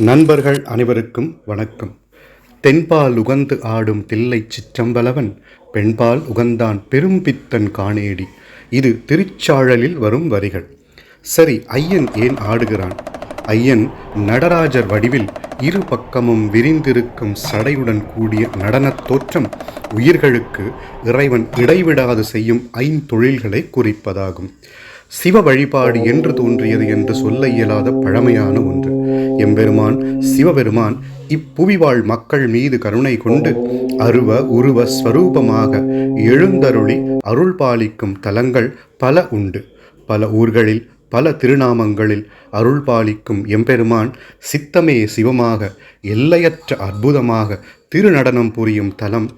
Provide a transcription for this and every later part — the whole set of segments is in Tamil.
நண்பர்கள் அனைவருக்கும் வணக்கம். தென்பால் உகந்து ஆடும் தில்லை சிற்றம்பலவன் பெண்பால் உகந்தான் பெரும்பித்தன் காணேடி. இது திருச்சாழலில் வரும் வரிகள். சரி ஐயன் ஏன் ஆடுகிறான்? ஐயன் நடராஜர் வடிவில் இரு பக்கமும் விரிந்திருக்கும் சடையுடன் கூடிய நடனத் தோற்றம் உயிர்களுக்கு இறைவன் இடைவிடாது செய்யும் ஐந்தொழில்களை குறிப்பதாகும். சிவ வழிபாடு என்று தோன்றியது என்று சொல்ல இயலாத பழமையான ஒன்று. எம்பெருமான் சிவபெருமான் இப்புவிவாழ் மக்கள் மீது கருணை கொண்டு அருவ உருவ ஸ்வரூபமாக எழுந்தருளி அருள் பாலிக்கும் தலங்கள் பல உண்டு. பல ஊர்களில் பல திருநாமங்களில் அருள் பாலிக்கும் எம்பெருமான் சித்தமே சிவமாக எல்லையற்ற அற்புதமாக திருநடனம் புரியும் தலம்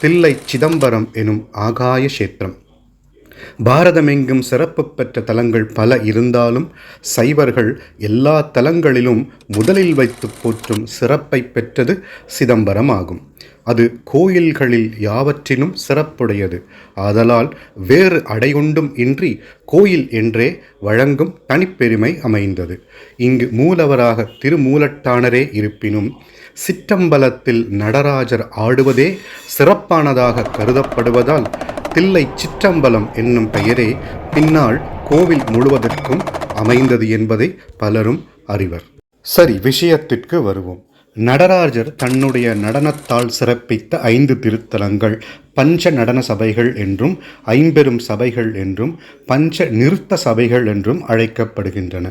தில்லை சிதம்பரம் எனும் ஆகாய கஷேத்திரம். பாரதமெங்கும் சிறப்பு பெற்ற தலங்கள் பல இருந்தாலும் சைவர்கள் எல்லா தலங்களிலும் முதலில் வைத்து போற்றும் சிறப்பை பெற்றது சிதம்பரம் ஆகும் அது கோயில்களில் யாவற்றினும் சிறப்புடையது. ஆதலால் வேறு அடையுண்டும் இன்றி கோயில் என்றே வழங்கும் தனிப்பெருமை அமைந்தது. இங்கு மூலவராக திருமூலட்டானரே இருப்பினும் சிற்றம்பலத்தில் நடராஜர் ஆடுவதே சிறப்பானதாக கருதப்படுவதால் தில்லை சிற்றம்பலம் என்னும் பெயரே பின்னால் கோவில் முழுவதற்கும் அமைந்தது என்பதை பலரும் அறிவர். சரி விஷயத்திற்கு வருவோம். நடராஜர் தன்னுடைய நடனத்தால் சிறப்பித்த ஐந்து திருத்தலங்கள் பஞ்ச நடன சபைகள் என்றும் ஐம்பெரும் சபைகள் என்றும் பஞ்ச நிறுத்த சபைகள் என்றும் அழைக்கப்படுகின்றன.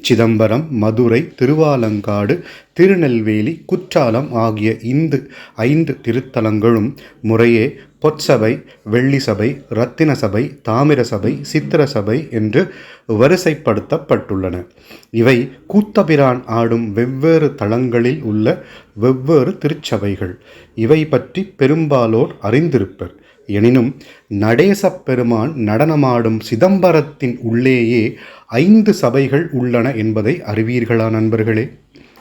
சிதம்பரம் மதுரை திருவாலங்காடு திருநெல்வேலி குற்றாலம் ஆகிய இந்து ஐந்து திருத்தலங்களும் முறையே பொற்சபை வெள்ளி சபை இரத்தின சபை தாமிர சபை சித்திர சபை என்று வரிசைப்படுத்தப்பட்டுள்ளன. இவை கூத்தபிரான் ஆடும் வெவ்வேறு தளங்களில் உள்ள வெவ்வேறு திருச்சபைகள். இவை பற்றி பெரும்பாலோர் அறிந்திருப்பர். எனினும் நடேசப் பெருமான் நடனமாடும் சிதம்பரத்தின் உள்ளேயே ஐந்து சபைகள் உள்ளன என்பதை அறிவீர்களா நண்பர்களே?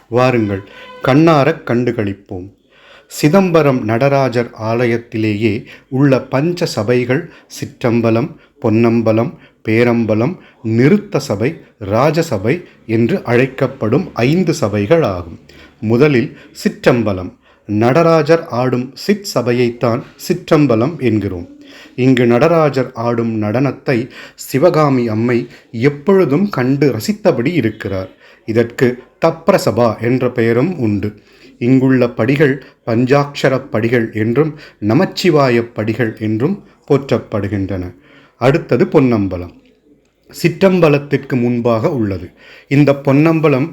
வாருங்கள் கண்ணாரக் கண்டுகளிப்போம். சிதம்பரம் நடராஜர் ஆலயத்திலேயே உள்ள பஞ்ச சபைகள் சிற்றம்பலம் பொன்னம்பலம் பேரம்பலம் நிறுத்த சபை ராஜசபை என்று அழைக்கப்படும் ஐந்து சபைகள் ஆகும் முதலில் சிற்றம்பலம். நடராஜர் ஆடும் சிற் சபையைத்தான் சிற்றம்பலம் என்கிறோம். இங்கு நடராஜர் ஆடும் நடனத்தை சிவகாமி அம்மை எப்பொழுதும் கண்டு ரசித்தபடி இருக்கிறார். இதற்கு தப்ரசபா என்ற பெயரும் உண்டு. இங்குள்ள படிகள் பஞ்சாட்சர படிகள் என்றும் நமச்சிவாய படிகள் என்றும் போற்றப்படுகின்றன. அடுத்தது பொன்னம்பலம். சிற்றம்பலத்திற்கு முன்பாக உள்ளது. இந்த பொன்னம்பலம்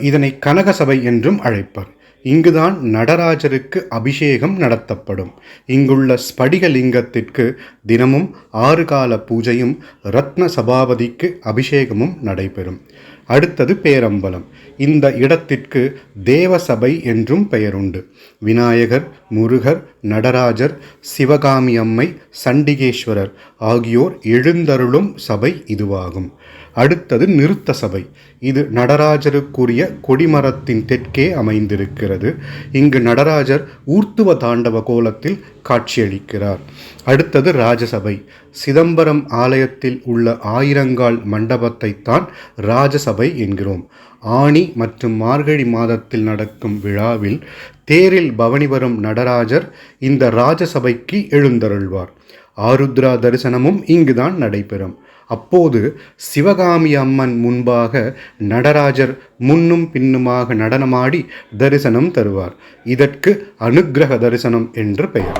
இதனை கனகசபை என்றும் அழைப்பர். இங்குதான் நடராஜருக்கு அபிஷேகம் நடத்தப்படும். இங்குள்ள ஸ்படிகலிங்கத்திற்கு தினமும் ஆறு கால பூஜையும் ரத்ன சபாபதிக்கு அபிஷேகமும் நடைபெறும். அடுத்தது பேரம்பலம். இந்த இடத்திற்கு தேவசபை என்றும் பெயருண்டு. விநாயகர் முருகர் நடராஜர் சிவகாமி அம்மை சண்டிகேஸ்வரர் ஆகியோர் எழுந்தருளும் சபை இதுவாகும். அடுத்தது நிறுத்த சபை. இது நடராஜருக்குரிய கொடிமரத்தின் தெற்கே அமைந்திருக்கிறது. இங்கு நடராஜர் ஊர்த்துவ தாண்டவ கோலத்தில் காட்சியளிக்கிறார். அடுத்தது ராஜசபை. சிதம்பரம் ஆலயத்தில் உள்ள ஆயிரங்கால் மண்டபத்தைத்தான் ராஜசபை என்கிறோம். ஆணி மற்றும் மார்கழி மாதத்தில் நடக்கும் விழாவில் தேரில் பவனி வரும் நடராஜர் இந்த ராஜசபைக்கு எழுந்தருள்வார். ஆருத்ரா தரிசனமும் இங்குதான் நடைபெறும். அப்போது சிவகாமி அம்மன் முன்பாக நடராஜர் முன்னும் பின்னுமாக நடனமாடி தரிசனம் தருவார். இதற்கு அனுக்கிரக தரிசனம் என்று பெயர்.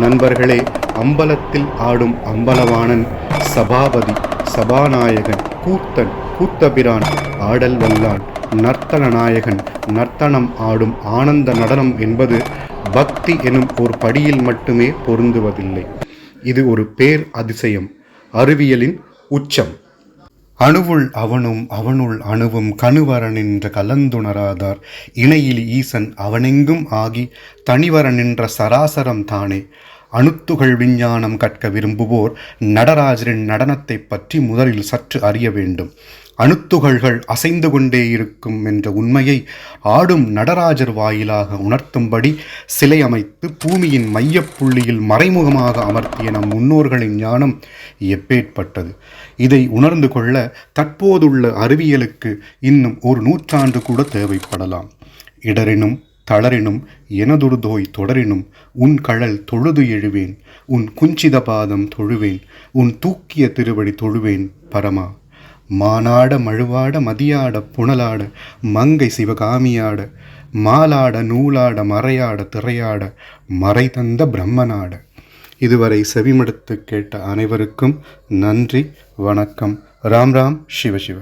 நண்பர்களே அம்பலத்தில் ஆடும் அம்பலவாணன் சபாபதி சபாநாயகன் கூத்தன் கூத்தபிரான் ஆடல் வல்லான் நர்த்தன நாயகன் நர்த்தனம் ஆடும் ஆனந்த நடனம் என்பது பக்தி எனும் ஒரு படியில் மட்டுமே பொருந்துவதில்லை. இது ஒரு பேர் அதிசயம் அறிவியலின் உச்சம். அணுவுள் அவனும் அவனுள் அணுவும் கணுவர நின்ற கலந்துணராதார். இணையில் ஈசன் அவனெங்கும் ஆகி தனிவர நின்ற சராசரம் தானே. அணுத்துகள் விஞ்ஞானம் கற்க விரும்புவோர் நடராஜரின் நடனத்தை பற்றி முதலில் சற்று அறிய வேண்டும். அணுத்துகள்கள் அசைந்து கொண்டே இருக்கும் என்ற உண்மையை ஆடும் நடராஜர் வாயிலாக உணர்த்தும்படி சிலை அமைத்து பூமியின் மையப்புள்ளியில் மறைமுகமாக அமர்த்திய நம் முன்னோர்களின் ஞானம் எப்பேற்பட்டது. இதை உணர்ந்து கொள்ள தற்போதுள்ள அறிவியலுக்கு இன்னும் ஒரு நூற்றாண்டு கூட தேவைப்படலாம். இடரினும் தளரினும் எனதுடுதோய் தொடரினும் உன் கழல் தொழுது எழுவேன் உன் குஞ்சித பாதம் தொழுவேன் உன் தூக்கிய திருவடி தொழுவேன் பரமா. மானாட மழுவாட மதியாட புனலாட மங்கை சிவகாமியாட மாலாட நூலாட மறையாட திரையாட மறை தந்த பிரம்மனாட. இதுவரை செவிமடுத்து கேட்ட அனைவருக்கும் நன்றி வணக்கம். ராம் ராம் சிவ சிவ.